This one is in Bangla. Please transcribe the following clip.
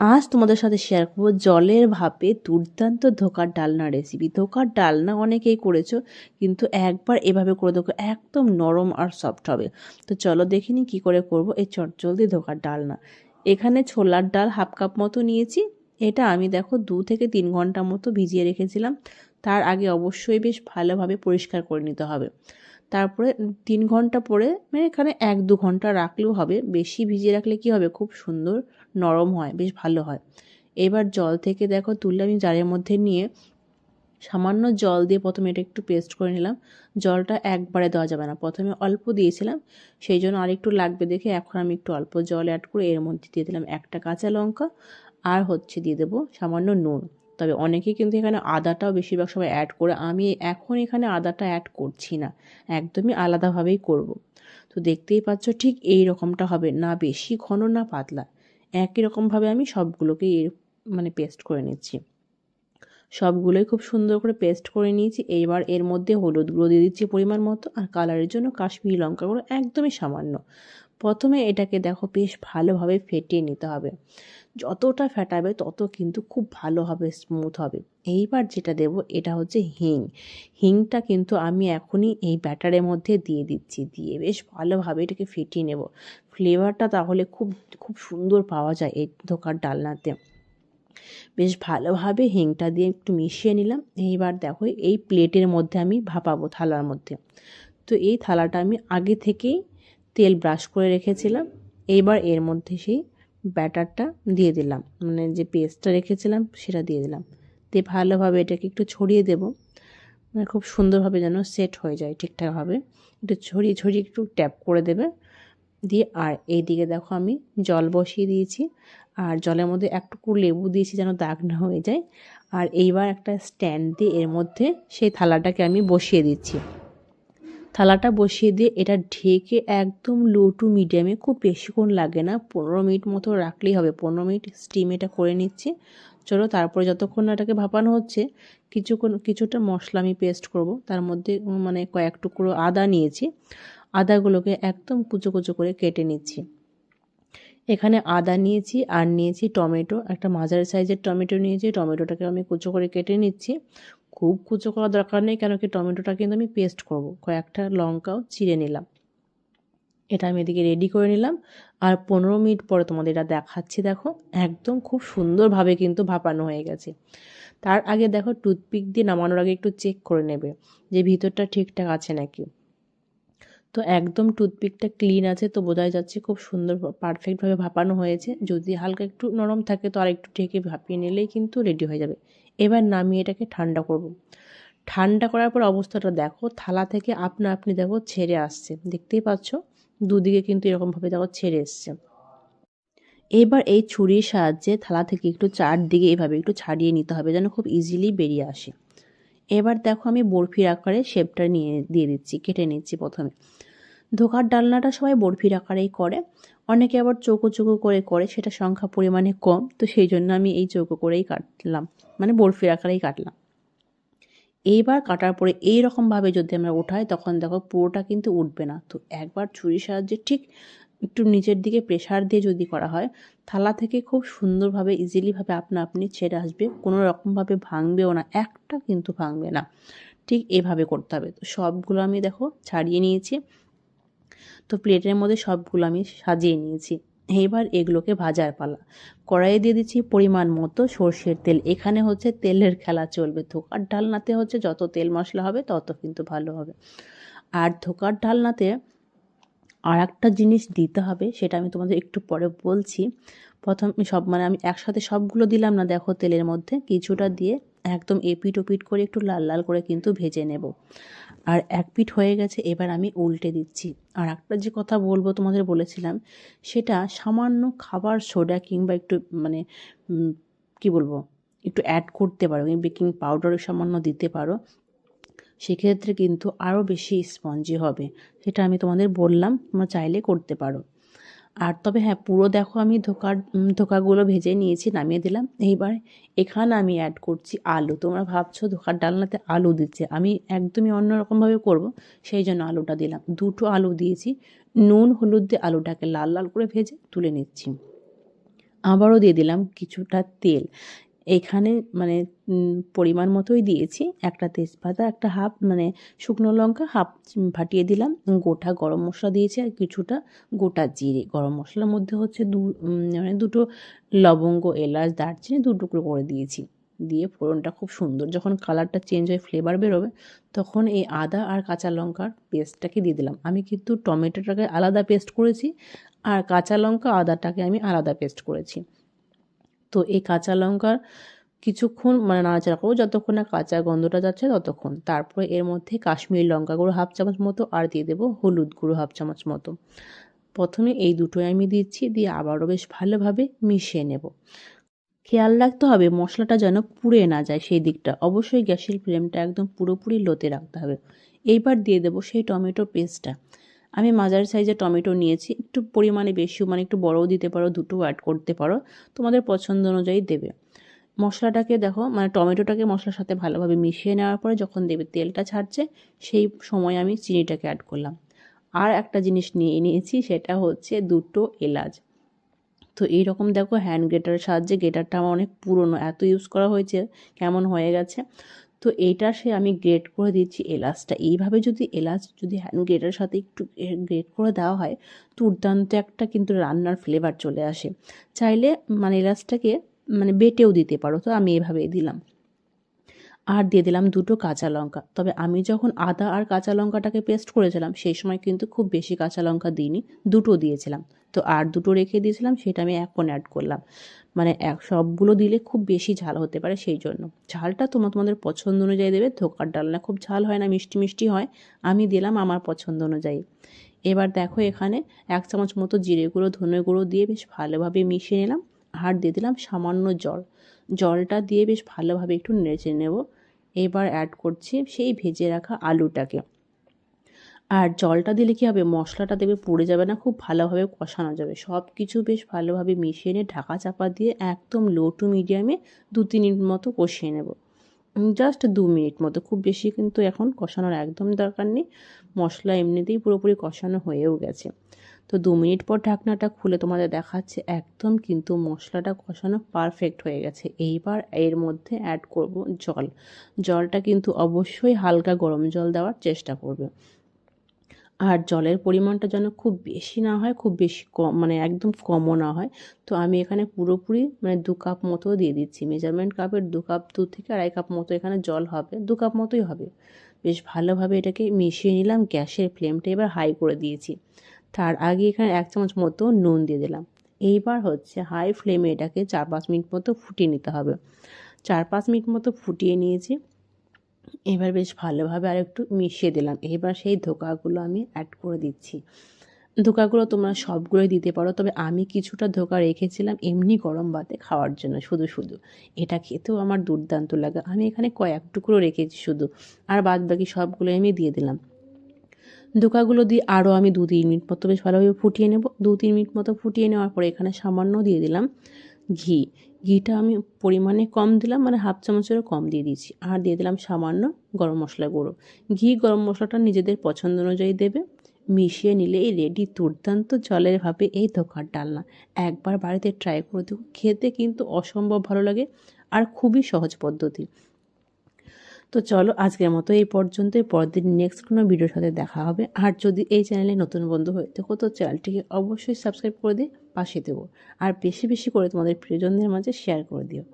আজ তোমাদের সাথে শেয়ার করব জলের ভাপে দুর্দান্ত ধোকার ডালনা রেসিপি ধোকার ডালনা অনেকেই করেছ, কিন্তু একবার এভাবে করে দেখো, একদম নরম আর সফট হবে। তো চলো দেখিনি কী করে করব এই চটজলদি ধোকার ডালনা। এখানে ছোলার ডাল হাফ কাপ মতো নিয়েছি। এটা আমি দেখো দু থেকে তিন ঘণ্টা মতো ভিজিয়ে রেখেছিলাম। তার আগে অবশ্যই বেশ ভালোভাবে পরিষ্কার করে নিতে হবে। তারপরে তিন ঘণ্টা পরে মানে এখানে এক দু ঘণ্টা রাখলেও হবে। বেশি ভিজিয়ে রাখলে কি হবে? খুব সুন্দর, নরম হয়, বেশ ভালো হয়। এবার জল থেকে দেখো তুললে আমি জারের মধ্যে নিয়ে সামান্য জল দিয়ে প্রথমে এটা একটু পেস্ট করে নিলাম। জলটা একবারে দেওয়া যাবে না। প্রথমে অল্প দিয়েছিলাম, সেই জন্য আরেকটু লাগবে দেখে এখন আমি একটু অল্প জল অ্যাড করে এর মধ্যে দিয়ে দিলাম। একটা কাঁচা লঙ্কা আর হচ্ছে দিয়ে দেবো সামান্য নুন। তবে অনেকেই কিন্তু এখানে আদাটাও বেশিরভাগ সময় অ্যাড করে আমি এখন এখানে আদাটা অ্যাড করছি না। একদমই আলাদাভাবেই করব। তো দেখতেই পাচ্ছ ঠিক এই রকমটা হবে, না বেশি ঘন, না পাতলা। একই রকমভাবে আমি সবগুলোকে মানে পেস্ট করে নিচ্ছি। সবগুলোই খুব সুন্দর করে পেস্ট করে নিয়েছি। এইবার এর মধ্যে হলুদ গুঁড়ো দিয়ে দিচ্ছি পরিমাণ মতো আর কালারের জন্য কাশ্মীরি লঙ্কা গুঁড়ো একদমই সামান্য। প্রথমে এটাকে দেখো বেশ ভালোভাবে ফেটিয়ে নিতে হবে। যতটা ফেটাবে তত কিন্তু খুব ভালো হবে স্মুথ হবে। এইবার যেটা দেব এটা হচ্ছে হিং। হিংটা কিন্তু আমি এখনই এই ব্যাটারের মধ্যে দিয়ে দিচ্ছি, দিয়ে বেশ ভালোভাবে এটাকে ফেটিয়ে নেব। ফ্লেভারটা তাহলে খুব খুব সুন্দর পাওয়া যায় এই ধোকার ডালনাতে। বেশ ভালোভাবে হিংটা দিয়ে একটু মিশিয়ে নিলাম। এইবার দেখো এই প্লেটের মধ্যে আমি ভাপাবো থালার মধ্যে। তো এই থালাটা আমি আগে থেকেই তেল ব্রাশ করে রেখেছিলাম। এইবার এর মধ্যে সেই ব্যাটারটা দিয়ে দিলাম। মানে যে পেস্টটা রেখেছিলাম, সেটা দিয়ে দিলাম। দিয়ে ভালোভাবে এটাকে একটু ছড়িয়ে দেব। মানে খুব সুন্দরভাবে যেন সেট হয়ে যায় ঠিকঠাকভাবে। একটু ছড়িয়ে ছড়িয়ে একটু ট্যাপ করে দেবে। দিয়ে আর এই দিকে দেখো আমি জল বসিয়ে দিয়েছি। আর জলের মধ্যে একটুকু লেবু দিয়েছি যেন দাগ না হয়ে যায়। আর এইবার একটা স্ট্যান্ড দিয়ে এর মধ্যে সেই থালাটাকে আমি বসিয়ে দিচ্ছি। থালাটা বসিয়ে দিয়ে এটা ঢেকে একদম লো টু মিডিয়ামে খুব বেশিক্ষণ লাগে না, পনেরো মিনিট মতো রাখলেই হবে। পনেরো মিনিট স্টিম এটা করে নিচ্ছি। চলো তারপরে যতক্ষণ না এটাকে ভাপানো হচ্ছে, কিছুক্ষণ, কিছুটা মশলা আমি পেস্ট করব। তার মধ্যে মানে কয়েক টুকরো আদা নিয়েছি। আদাগুলোকে একদম কুচো কুচো করে কেটে নিচ্ছি। এখানে আদা নিয়েছি আর নিয়েছি টমেটো। একটা মাঝারি সাইজের টমেটো নিয়েছি। টমেটোটাকে আমি কুচো করে কেটে নিচ্ছি। খুব কুচো করার দরকার নেই, কেন কি টমেটোটা কিন্তু আমি পেস্ট করব। কয়েকটা লঙ্কাও চিড়ে নিলাম। এটা আমি এদিকে রেডি করে নিলাম। আর পনেরো মিনিট পরে তোমাদের এটা দেখাচ্ছি, দেখো। একদম খুব সুন্দরভাবে কিন্তু ভাপানো হয়ে গেছে। তার আগে দেখো টুথপিক দিয়ে নামানোর আগে একটু চেক করে নেবে যে ভিতরটা ঠিকঠাক আছে নাকি। তো একদম টুথপিকটা ক্লিন আছে, তো বোঝাই যাচ্ছে খুব সুন্দর পারফেক্টভাবে ভাপানো হয়েছে। যদি হালকা একটু নরম থাকে, তো আর একটু ঢেকে ভাপিয়ে নিলেই কিন্তু রেডি হয়ে যাবে। এবার নামিয়ে এটাকে ঠান্ডা করব। ঠান্ডা করার পর অবস্থাটা দেখো, থালা থেকে আপনা আপনি দেখো ছেড়ে আসছে। দেখতেই পাচ্ছ, দুদিকে কিন্তু এরকমভাবে দেখো ছেড়ে এসছে। এবার এই ছুরির সাহায্যে থালা থেকে একটু চারদিকে এভাবে একটু ছাড়িয়ে নিতে হবে যেন খুব ইজিলি বেরিয়ে আসে। এবার দেখো আমি বরফির আকারে শেপটা নিয়ে, দিয়ে দিচ্ছি, কেটে নিচ্ছি প্রথমে। ধোকার ডালনাটা সবাই বরফির আকারেই করে। অনেকে আবার চৌকো চৌকো করে করে, সেটা সংখ্যা পরিমাণে কম, তো সেই জন্য আমি এই চৌকো করেই কাটলাম মানে বরফির আকারেই কাটলাম। এইবার কাটার পরে এই রকমভাবে যদি আমরা ওঠাই, তখন দেখো পুরোটা কিন্তু উঠবে না। তো একবার ছুরির সাহায্যে ঠিক একটু নিচের দিকে প্রেশার দিয়ে যদি করা হয়, থালা থেকে খুব সুন্দরভাবে, ইজিলিভাবে আপনা আপনি ছেড়ে আসবে, কোনো রকমভাবে ভাঙবেও না, একটা কিন্তু ভাঙবে না। ঠিক এভাবে করতে হবে। তো সবগুলো আমি দেখো ছাড়িয়ে নিয়েছি। তো প্লেটের মধ্যে সবগুলো আমি সাজিয়ে নিয়েছি। এইবার এগুলোকে ভাজার পালা। কড়াইয়ে দিয়ে দিচ্ছি পরিমাণ মতো সর্ষের তেল। এখানে হচ্ছে তেলের খেলা চলবে। ধোকার ডালনাতে হচ্ছে যত তেল মশলা হবে তত কিন্তু ভালো হবে। আর ধোকার ডালনাতে আর একটা জিনিস দিতে হবে, সেটা আমি তোমাদের একটু পরে বলছি। প্রথম সব মানে আমি একসাথে সবগুলো দিলাম না, দেখো তেলের মধ্যে কিছুটা দিয়ে একদম এপিট ওপিট করে একটু লাল লাল করে কিন্তু ভেজে নেব। আর এক পিঠ হয়ে গেছে, এবার আমি উল্টে দিচ্ছি। আর একটা যে কথা বলব তোমাদের বলেছিলাম, সেটা সামান্য খাবার সোডা কিংবা একটু মানে কি বলব, একটু অ্যাড করতে পারো বেকিং পাউডার সামান্য দিতে পারো। সেক্ষেত্রে কিন্তু আরও বেশি স্পঞ্জি হবে। সেটা আমি তোমাদের বললাম, তোমরা চাইলে করতে পারো। আর তবে হ্যাঁ পুরো দেখো আমি ধোকার ধোকাগুলো ভেজে নিয়েছি, নামিয়ে দিলাম। এইবার এখানে আমি অ্যাড করছি আলু। তোমরা ভাবছ ধোকার ডালনাতে আলু দিচ্ছে। আমি একদমই অন্যরকমভাবে করব, সেই জন্য আলুটা দিলাম। দুটো আলু দিয়েছি। নুন, হলুদ দিয়ে আলুটাকে লাল লাল করে ভেজে তুলে নিচ্ছি। আবারও দিয়ে দিলাম কিছুটা তেল। এখানে মানে পরিমাণ মতোই দিয়েছি। একটা তেজপাতা, একটা হাফ মানে শুকনো লঙ্কা, হাফ ফাটিয়ে দিলাম। গোটা গরম মশলা দিয়েছি আর কিছুটা গোটা জিরে। গরম মশলার মধ্যে হচ্ছে দু মানে দুটো লবঙ্গ, এলাচ, দারচিনি দু টুকরো করে দিয়েছি। দিয়ে ফোড়নটা খুব সুন্দর। যখন কালারটা চেঞ্জ হয়ে ফ্লেভার বেরোবে, তখন এই আদা আর কাঁচা লঙ্কার পেস্টটাকে দিয়ে দিলাম। আমি কিন্তু টমেটোটাকে আলাদা পেস্ট করেছি আর কাঁচা লঙ্কা, আদাটাকে আমি আলাদা পেস্ট করেছি। তো এই কাঁচা লঙ্কার কিছুক্ষণ মানে নাড়াচাড়া করব। যতক্ষণ না কাঁচা গন্ধটা যাচ্ছে ততক্ষণ। তারপরে এর মধ্যে কাশ্মীরি লঙ্কা গুঁড়ো হাফ চামচ মতো আর দিয়ে দেবো হলুদ গুঁড়ো হাফ চামচ মতো। প্রথমে এই দুটোই আমি দিচ্ছি, দিয়ে আবারও বেশ ভালোভাবে মিশিয়ে নেব। খেয়াল রাখতে হবে মশলাটা যেন পুড়ে না যায় সেই দিকটা। অবশ্যই গ্যাসের ফ্লেমটা একদম পুরোপুরি লোতে রাখতে হবে। এইবার দিয়ে দেবো সেই টমেটো পেস্টটা। আমি মাঝারি সাইজে টমেটো নিয়েছি, একটু পরিমাণে বেশিও মানে একটু বড়ও দিতে পারো, দুটো অ্যাড করতে পারো, তোমাদের পছন্দ অনুযায়ী দেবে। মশলাটাকে দেখো মানে টমেটোটাকে মশলার সাথে ভালোভাবে মিশিয়ে নেওয়ার পরে যখন দেবে, তেলটা ছাড়ছে, সেই সময় আমি চিনিটাকে অ্যাড করলাম। আর একটা জিনিস নিয়ে নিয়েছি, সেটা হচ্ছে দুটো এলাচ। তো এইরকম দেখো হ্যান্ড গ্রেটারের সাহায্যে গ্রেটারটা আমার অনেক পুরনো, এত ইউজ করা হয়েছে, কেমন হয়ে গেছে। তো এটা সে আমি গ্রেড করে দিচ্ছি এলাচটা। এইভাবে যদি এলাচ যদি হ্যান্ড গ্রেডের সাথে একটু গ্রেড করে দেওয়া হয়, দুর্দান্ত একটা কিন্তু রান্নার ফ্লেভার চলে আসে। চাইলে মানে এলাচটাকে মানে বেটেও দিতে পারো। তো আমি এভাবেই দিলাম। আর দিয়ে দিলাম দুটো কাঁচা লঙ্কা। তবে আমি যখন আদা আর কাঁচা লঙ্কাটাকে পেস্ট করেছিলাম, সেই সময় কিন্তু খুব বেশি কাঁচা লঙ্কা দিইনি, দুটো দিয়েছিলাম। তো আর দুটো রেখে দিয়েছিলাম, সেটা আমি এখন অ্যাড করলাম। মানে এক, সবগুলো দিলে খুব বেশি ঝাল হতে পারে সেই জন্য। ঝালটা তোমরা তোমাদের পছন্দ অনুযায়ী দেবে, ধোকার ডালনা খুব ঝাল হয় না, মিষ্টি মিষ্টি হয়, আমি দিলাম আমার পছন্দ অনুযায়ী। এবার দেখো এখানে এক চামচ মতো জিরে গুঁড়ো, ধনে গুঁড়ো দিয়ে বেশ ভালোভাবে মিশিয়ে নিলাম, আর দিয়ে দিলাম সামান্য জল। জলটা দিয়ে বেশ ভালোভাবে একটু নেড়ে নেব। এবার অ্যাড করছি সেই ভেজে রাখা আলুটাকে। আর জলটা দিলে কী হবে? মশলাটা দেবে, পড়ে যাবে না, খুব ভালোভাবে কষানো যাবে। সব কিছু বেশ ভালোভাবে মিশিয়ে নিয়ে ঢাকা চাপা দিয়ে একদম লো টু মিডিয়ামে দু তিন মিনিট মতো কষিয়ে নেব। জাস্ট দু মিনিট মতো। খুব বেশি কিন্তু এখন কষানোর একদম দরকার নেই। মশলা এমনিতেই পুরোপুরি কষানো হয়েও গেছে। তো দু মিনিট পর ঢাকনাটা খুলে তোমাদের দেখাচ্ছে, একদম কিন্তু মশলাটা কষানো পারফেক্ট হয়ে গেছে। এইবার এর মধ্যে অ্যাড করব জল। জলটা কিন্তু অবশ্যই হালকা গরম জল দেওয়ার চেষ্টা করবে। আর জলের পরিমাণটা যেন খুব বেশি না হয়, খুব বেশি কম মানে একদম কমও না হয়। তো আমি এখানে পুরোপুরি মানে দু কাপ মতো দিয়ে দিচ্ছি। মেজারমেন্ট কাপের দু কাপ, দু থেকে আড়াই কাপ মতো এখানে জল হবে, দু কাপ মতোই হবে। বেশ ভালোভাবে এটাকে মিশিয়ে নিলাম, গ্যাসের ফ্লেমটা এবার হাই করে দিয়েছি। তার আগে এখানে এক চামচ মতো নুন দিয়ে দিলাম। এইবার হচ্ছে হাই ফ্লেমে এটাকে চার পাঁচ মিনিট মতো ফুটিয়ে নিতে হবে। চার পাঁচ মিনিট মতো ফুটিয়ে নিয়েছি। এবার বেশ ভালোভাবে আর একটু মিশিয়ে দিলাম। এবার সেই ধোকাগুলো আমি অ্যাড করে দিচ্ছি। ধোকাগুলো তোমরা সবগুলোই দিতে পারো, তবে আমি কিছুটা ধোকা রেখেছিলাম এমনি গরম ভাতে খাওয়ার জন্য, শুধু শুধু। এটা খেতেও আমার দুর্দান্ত লাগে। আমি এখানে কয়েক টুকরো রেখেছি শুধু। আর বাদ বাকি সবগুলো আমি দিয়ে দিলাম। ধোকাগুলো দিয়ে আরও আমি দু তিন মিনিট মতো বেশ ভালোভাবে ফুটিয়ে নেব। দু তিন মিনিট মতো ফুটিয়ে নেওয়ার পরে এখানে সামান্য দিয়ে দিলাম ঘি। ঘিটা আমি পরিমাণে কম দিলাম মানে হাফ চামচেরও কম দিয়ে দিয়েছি। আর দিয়ে দিলাম সামান্য গরম মশলা গুঁড়ো। ঘি গরম মশলাটা নিজেদের পছন্দ অনুযায়ী দেবে। মিশিয়ে নিলে এই রেডি দুর্দান্ত জলের ভাবে এই ধোকার ডালনা। একবার বাড়িতে ট্রাই করে দেবো খেতে কিন্তু অসম্ভব ভালো লাগে আর খুবই সহজ পদ্ধতি। তো চলো আজকের মতো এই পর্যন্তই। পরদিন নেক্সট কোনো ভিডিওর সাথে দেখা হবে। আর যদি এই চ্যানেলে নতুন বন্ধু হয়ে থাকো, তো চ্যানেলটিকে অবশ্যই সাবস্ক্রাইব করে দিয়ে পাশে দেবো আর বেশি বেশি করে তোমাদের প্রিয়জনদের মাঝে শেয়ার করে দিও।